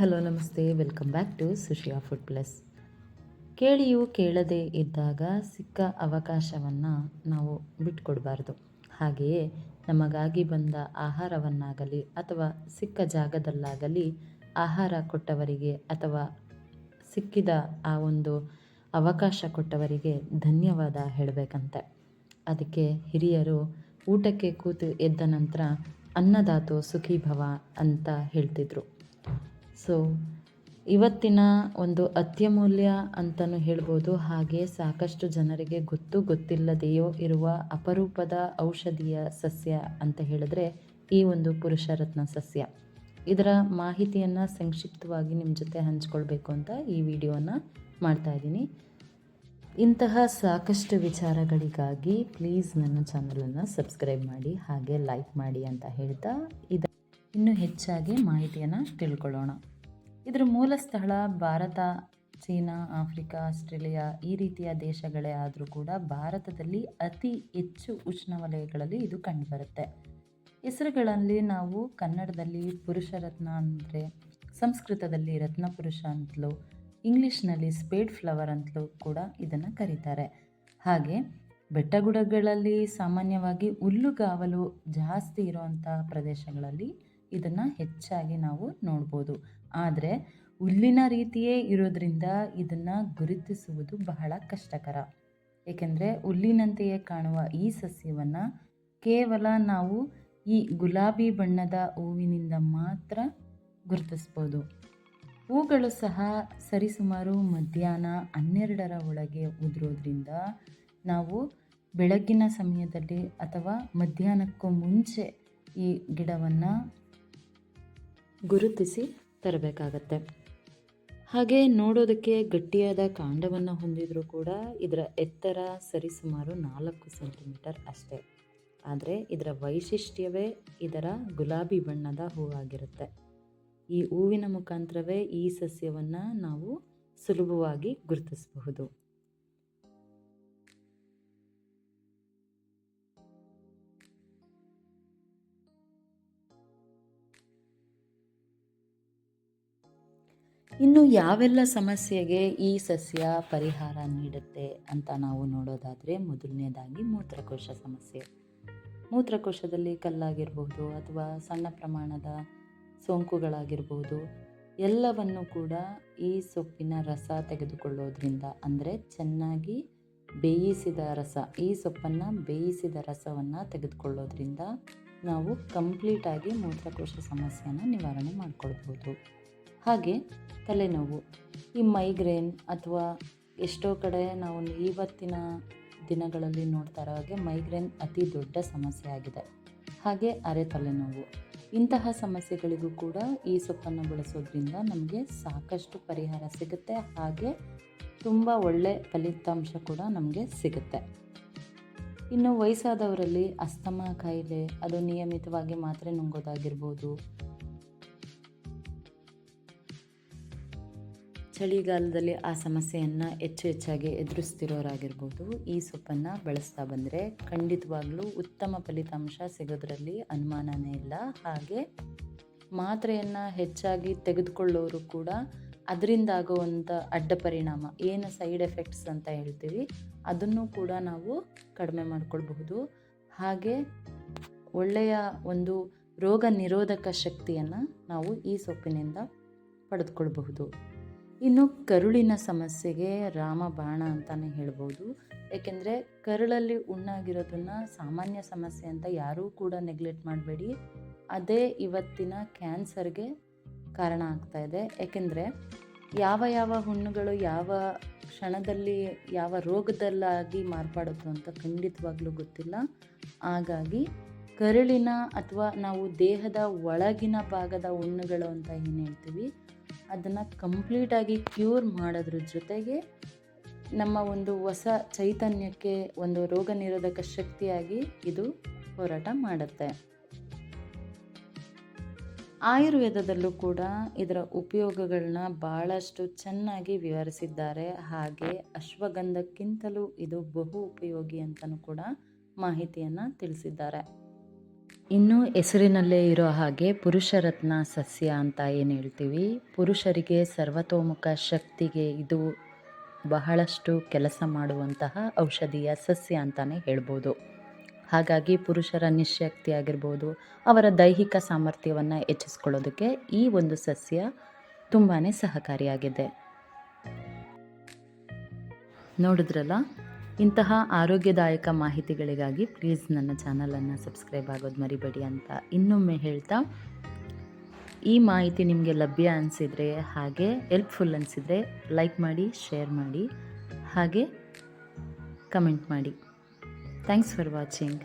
Welcome back to Sushiya food plus. ಕೇಳಿಯೂ ಕೇಳದೇ ಇದ್ದಾಗ ಸಿಕ್ಕ ಅವಕಾಶವನ್ನು ನಾವು ಬಿಟ್ಕೊಡಬಾರ್ದು. ಹಾಗೆಯೇ ನಮಗಾಗಿ ಬಂದ ಆಹಾರವನ್ನಾಗಲಿ ಅಥವಾ ಸಿಕ್ಕ ಜಾಗದಲ್ಲಾಗಲಿ ಆಹಾರ ಕೊಟ್ಟವರಿಗೆ ಅಥವಾ ಸಿಕ್ಕಿದ ಆ ಒಂದು ಅವಕಾಶ ಕೊಟ್ಟವರಿಗೆ ಧನ್ಯವಾದ ಹೇಳಬೇಕಂತೆ. ಅದಕ್ಕೆ ಹಿರಿಯರು ಊಟಕ್ಕೆ ಕೂತು ಎದ್ದ ನಂತರ ಅನ್ನದಾತು ಸುಖೀಭವ ಅಂತ ಹೇಳ್ತಿದ್ರು. ಸೊ ಇವತ್ತಿನ ಒಂದು ಅತ್ಯಮೂಲ್ಯ ಅಂತಲೂ ಹೇಳ್ಬೋದು, ಹಾಗೆ ಸಾಕಷ್ಟು ಜನರಿಗೆ ಗೊತ್ತು ಗೊತ್ತಿಲ್ಲದೆಯೋ ಇರುವ ಅಪರೂಪದ ಔಷಧೀಯ ಸಸ್ಯ ಅಂತ ಹೇಳಿದ್ರೆ ಈ ಒಂದು ಪುರುಷರತ್ನ ಸಸ್ಯ. ಇದರ ಮಾಹಿತಿಯನ್ನು ಸಂಕ್ಷಿಪ್ತವಾಗಿ ನಿಮ್ಮ ಜೊತೆ ಹಂಚ್ಕೊಳ್ಬೇಕು ಅಂತ ಈ ವಿಡಿಯೋನ ಮಾಡ್ತಾ ಇದ್ದೀನಿ. ಇಂತಹ ಸಾಕಷ್ಟು ವಿಚಾರಗಳಿಗಾಗಿ ಪ್ಲೀಸ್ ನನ್ನ ಚಾನಲನ್ನು ಸಬ್ಸ್ಕ್ರೈಬ್ ಮಾಡಿ, ಹಾಗೆ ಲೈಕ್ ಮಾಡಿ ಅಂತ ಹೇಳ್ತಾ ಇದ ಇನ್ನೂ ಹೆಚ್ಚಾಗಿ ಮಾಹಿತಿಯನ್ನು ತಿಳ್ಕೊಳ್ಳೋಣ. ಇದರ ಮೂಲ ಸ್ಥಳ ಭಾರತ, ಚೀನಾ, ಆಫ್ರಿಕಾ, ಆಸ್ಟ್ರೇಲಿಯಾ ಈ ರೀತಿಯ ದೇಶಗಳೇ ಆದರೂ ಕೂಡ ಭಾರತದಲ್ಲಿ ಅತಿ ಹೆಚ್ಚು ಉಷ್ಣವಲಯಗಳಲ್ಲಿ ಇದು ಕಂಡುಬರುತ್ತೆ. ಹೆಸರುಗಳಲ್ಲಿ ನಾವು ಕನ್ನಡದಲ್ಲಿ ಪುರುಷರತ್ನ ಅಂದರೆ, ಸಂಸ್ಕೃತದಲ್ಲಿ ರತ್ನ ಪುರುಷ ಅಂತಲೂ, ಇಂಗ್ಲೀಷ್ನಲ್ಲಿ ಸ್ಪೇಡ್ ಫ್ಲವರ್ ಅಂತಲೂ ಕೂಡ ಇದನ್ನು ಕರೀತಾರೆ. ಹಾಗೆ ಬೆಟ್ಟಗುಡಗಳಲ್ಲಿ ಸಾಮಾನ್ಯವಾಗಿ ಹುಲ್ಲುಗಾವಲು ಜಾಸ್ತಿ ಇರುವಂಥ ಪ್ರದೇಶಗಳಲ್ಲಿ ಇದನ್ನು ಹೆಚ್ಚಾಗಿ ನಾವು ನೋಡ್ಬೋದು. ಆದರೆ, ಹುಲ್ಲಿನ ರೀತಿಯೇ ಇರೋದ್ರಿಂದ ಇದನ್ನು ಗುರುತಿಸುವುದು ಬಹಳ ಕಷ್ಟಕರ. ಏಕೆಂದರೆ, ಹುಲ್ಲಿನಂತೆಯೇ ಕಾಣುವ ಈ ಸಸ್ಯವನ್ನು ಕೇವಲ ನಾವು ಈ ಗುಲಾಬಿ ಬಣ್ಣದ ಹೂವಿನಿಂದ ಮಾತ್ರ ಗುರುತಿಸ್ಬೋದು. ಹೂಗಳು ಸಹ ಸರಿಸುಮಾರು ಮಧ್ಯಾಹ್ನ ಹನ್ನೆರಡರ ಒಳಗೆ ಉದುರೋದ್ರಿಂದ ನಾವು ಬೆಳಗ್ಗಿನ ಸಮಯದಲ್ಲಿ ಅಥವಾ ಮಧ್ಯಾಹ್ನಕ್ಕೂ ಮುಂಚೆ ಈ ಗಿಡವನ್ನು ಗುರುತಿಸಿ ತರಬೇಕಾಗತ್ತೆ. ಹಾಗೆ ನೋಡೋದಕ್ಕೆ ಗಟ್ಟಿಯಾದ ಕಾಂಡವನ್ನು ಹೊಂದಿದರೂ ಕೂಡ ಇದರ ಎತ್ತರ ಸರಿಸುಮಾರು ನಾಲ್ಕು ಸೆಂಟಿಮೀಟರ್ ಅಷ್ಟೇ. ಆದರೆ ಇದರ ವೈಶಿಷ್ಟ್ಯವೇ ಇದರ ಗುಲಾಬಿ ಬಣ್ಣದ ಹೂವಾಗಿರುತ್ತೆ. ಈ ಹೂವಿನ ಮುಖಾಂತರವೇ ಈ ಸಸ್ಯವನ್ನು ನಾವು ಸುಲಭವಾಗಿ ಗುರುತಿಸಬಹುದು. ಇನ್ನು ಯಾವೆಲ್ಲ ಸಮಸ್ಯೆಗೆ ಈ ಸಸ್ಯ ಪರಿಹಾರ ನೀಡುತ್ತೆ ಅಂತ ನಾವು ನೋಡೋದಾದರೆ ಮೊದಲನೇದಾಗಿ ಮೂತ್ರಕೋಶ ಸಮಸ್ಯೆ. ಮೂತ್ರಕೋಶದಲ್ಲಿ ಕಲ್ಲಾಗಿರ್ಬೋದು ಅಥವಾ ಸಣ್ಣ ಪ್ರಮಾಣದ ಸೋಂಕುಗಳಾಗಿರ್ಬೋದು, ಎಲ್ಲವನ್ನು ಕೂಡ ಈ ಸೊಪ್ಪಿನ ರಸ ತೆಗೆದುಕೊಳ್ಳೋದ್ರಿಂದ, ಅಂದರೆ ಚೆನ್ನಾಗಿ ಬೇಯಿಸಿದ ರಸ, ಈ ಸೊಪ್ಪನ್ನು ಬೇಯಿಸಿದ ರಸವನ್ನು ತೆಗೆದುಕೊಳ್ಳೋದ್ರಿಂದ ನಾವು ಕಂಪ್ಲೀಟಾಗಿ ಮೂತ್ರಕೋಶ ಸಮಸ್ಯೆಯನ್ನು ನಿವಾರಣೆ ಮಾಡ್ಕೊಳ್ಬೋದು. ಹಾಗೆ ತಲೆನೋವು. ಈ ಮೈಗ್ರೇನ್ ಅಥವಾ ಎಷ್ಟೋ ಕಡೆ ನಾವು ಇವತ್ತಿನ ದಿನಗಳಲ್ಲಿ ನೋಡ್ತಾ ಇರೋ ಹಾಗೆ ಮೈಗ್ರೇನ್ ಅತಿ ದೊಡ್ಡ ಸಮಸ್ಯೆ ಆಗಿದೆ. ಹಾಗೆ ಅರೆ ತಲೆನೋವು. ಇಂತಹ ಸಮಸ್ಯೆಗಳಿಗೂ ಕೂಡ ಈ ಸೊಪ್ಪನ್ನು ಬಳಸೋದ್ರಿಂದ ನಮಗೆ ಸಾಕಷ್ಟು ಪರಿಹಾರ ಸಿಗುತ್ತೆ. ಹಾಗೆ ತುಂಬ ಒಳ್ಳೆ ಫಲಿತಾಂಶ ಕೂಡ ನಮಗೆ ಸಿಗುತ್ತೆ. ಇನ್ನು ವಯಸ್ಸಾದವರಲ್ಲಿ ಅಸ್ತಮಾ ಕಾಯಿಲೆ ಅದು ನಿಯಮಿತವಾಗಿ ಮಾತ್ರೆ ನುಂಗೋದಾಗಿರ್ಬೋದು ಚಳಿಗಾಲದಲ್ಲಿ ಆ ಸಮಸ್ಯೆಯನ್ನು ಹೆಚ್ಚು ಹೆಚ್ಚಾಗಿ ಎದುರಿಸ್ತಿರೋರಾಗಿರ್ಬೋದು, ಈ ಸೊಪ್ಪನ್ನು ಬಳಸ್ತಾ ಬಂದರೆ ಖಂಡಿತವಾಗ್ಲೂ ಉತ್ತಮ ಫಲಿತಾಂಶ ಸಿಗೋದ್ರಲ್ಲಿ ಅನುಮಾನನೇ ಇಲ್ಲ. ಹಾಗೆ ಮಾತ್ರೆಯನ್ನು ಹೆಚ್ಚಾಗಿ ತೆಗೆದುಕೊಳ್ಳೋರು ಕೂಡ ಅದರಿಂದ ಆಗುವಂಥ ಅಡ್ಡ ಪರಿಣಾಮ, ಏನು ಸೈಡ್ ಎಫೆಕ್ಟ್ಸ್ ಅಂತ ಹೇಳ್ತೀವಿ, ಅದನ್ನು ಕೂಡ ನಾವು ಕಡಿಮೆ ಮಾಡಿಕೊಳ್ಬಹುದು. ಹಾಗೆ ಒಳ್ಳೆಯ ಒಂದು ರೋಗ ನಿರೋಧಕ ಶಕ್ತಿಯನ್ನು ನಾವು ಈ ಸೊಪ್ಪಿನಿಂದ ಪಡೆದುಕೊಳ್ಬಹುದು. ಇನ್ನು ಕರುಳಿನ ಸಮಸ್ಯೆಗೆ ರಾಮಬಾಣ ಅಂತಲೇ ಹೇಳ್ಬೋದು. ಏಕೆಂದರೆ ಕರುಳಲ್ಲಿ ಉಣ್ಣಾಗಿರೋದನ್ನು ಸಾಮಾನ್ಯ ಸಮಸ್ಯೆ ಅಂತ ಯಾರೂ ಕೂಡ ನೆಗ್ಲೆಕ್ಟ್ ಮಾಡಬೇಡಿ. ಅದೇ ಇವತ್ತಿನ ಕ್ಯಾನ್ಸರ್ಗೆ ಕಾರಣ ಆಗ್ತಾ ಇದೆ. ಏಕೆಂದರೆ ಯಾವ ಯಾವ ಹುಣ್ಣುಗಳು ಯಾವ ಕ್ಷಣದಲ್ಲಿ ಯಾವ ರೋಗದಲ್ಲಾಗಿ ಮಾರ್ಪಾಡುತ್ತೋ ಅಂತ ಖಂಡಿತವಾಗ್ಲೂ ಗೊತ್ತಿಲ್ಲ. ಹಾಗಾಗಿ ಕರುಳಿನ ಅಥವಾ ನಾವು ದೇಹದ ಒಳಗಿನ ಭಾಗದ ಹುಣ್ಣುಗಳು ಅಂತ ಏನು ಹೇಳ್ತೀವಿ? ಅದನ್ನು ಕಂಪ್ಲೀಟಾಗಿ ಕ್ಯೂರ್ ಮಾಡೋದ್ರ ಜೊತೆಗೆ ನಮ್ಮ ಒಂದು ಹೊಸ ಚೈತನ್ಯಕ್ಕೆ ಒಂದು ರೋಗ ನಿರೋಧಕ ಶಕ್ತಿಯಾಗಿ ಇದು ಹೋರಾಟ ಮಾಡುತ್ತೆ. ಆಯುರ್ವೇದದಲ್ಲೂ ಕೂಡ ಇದರ ಉಪಯೋಗಗಳನ್ನ ಭಾಳಷ್ಟು ಚೆನ್ನಾಗಿ ವಿವರಿಸಿದ್ದಾರೆ. ಹಾಗೆ ಅಶ್ವಗಂಧಕ್ಕಿಂತಲೂ ಇದು ಬಹು ಉಪಯೋಗಿ ಅಂತಲೂ ಕೂಡ ಮಾಹಿತಿಯನ್ನು ತಿಳಿಸಿದ್ದಾರೆ. ಇನ್ನು ಹೆಸರಿನಲ್ಲೇ ಇರೋ ಹಾಗೆ ಪುರುಷರತ್ನ ಸಸ್ಯ ಅಂತ ಏನು ಹೇಳ್ತೀವಿ? ಪುರುಷರಿಗೆ ಸರ್ವತೋಮುಖ ಶಕ್ತಿಗೆ ಇದು ಬಹಳಷ್ಟು ಕೆಲಸ ಮಾಡುವಂತಹ ಔಷಧೀಯ ಸಸ್ಯ ಅಂತಲೇ ಹೇಳ್ಬೋದು. ಹಾಗಾಗಿ ಪುರುಷರ ನಿಶಕ್ತಿ ಆಗಿರ್ಬೋದು, ಅವರ ದೈಹಿಕ ಸಾಮರ್ಥ್ಯವನ್ನು ಹೆಚ್ಚಿಸ್ಕೊಳ್ಳೋದಕ್ಕೆ ಈ ಒಂದು ಸಸ್ಯ ತುಂಬಾ ಸಹಕಾರಿಯಾಗಿದೆ. ನೋಡಿದ್ರಲ್ಲ? ಇಂತಹ ಆರೋಗ್ಯದಾಯಕ ಮಾಹಿತಿಗಳಿಗಾಗಿ ಪ್ಲೀಸ್ ನನ್ನ ಚಾನಲನ್ನು ಸಬ್ಸ್ಕ್ರೈಬ್ ಆಗೋದು ಮರಿಬೇಡಿ ಅಂತ ಇನ್ನೊಮ್ಮೆ ಹೇಳ್ತಾ, ಈ ಮಾಹಿತಿ ನಿಮಗೆ ಲಭ್ಯ ಅನಿಸಿದರೆ ಹಾಗೆ ಹೆಲ್ಪ್ಫುಲ್ ಅನಿಸಿದರೆ ಲೈಕ್ ಮಾಡಿ ಶೇರ್ ಮಾಡಿ, ಹಾಗೆ ಕಮೆಂಟ್ ಮಾಡಿ. Thanks for watching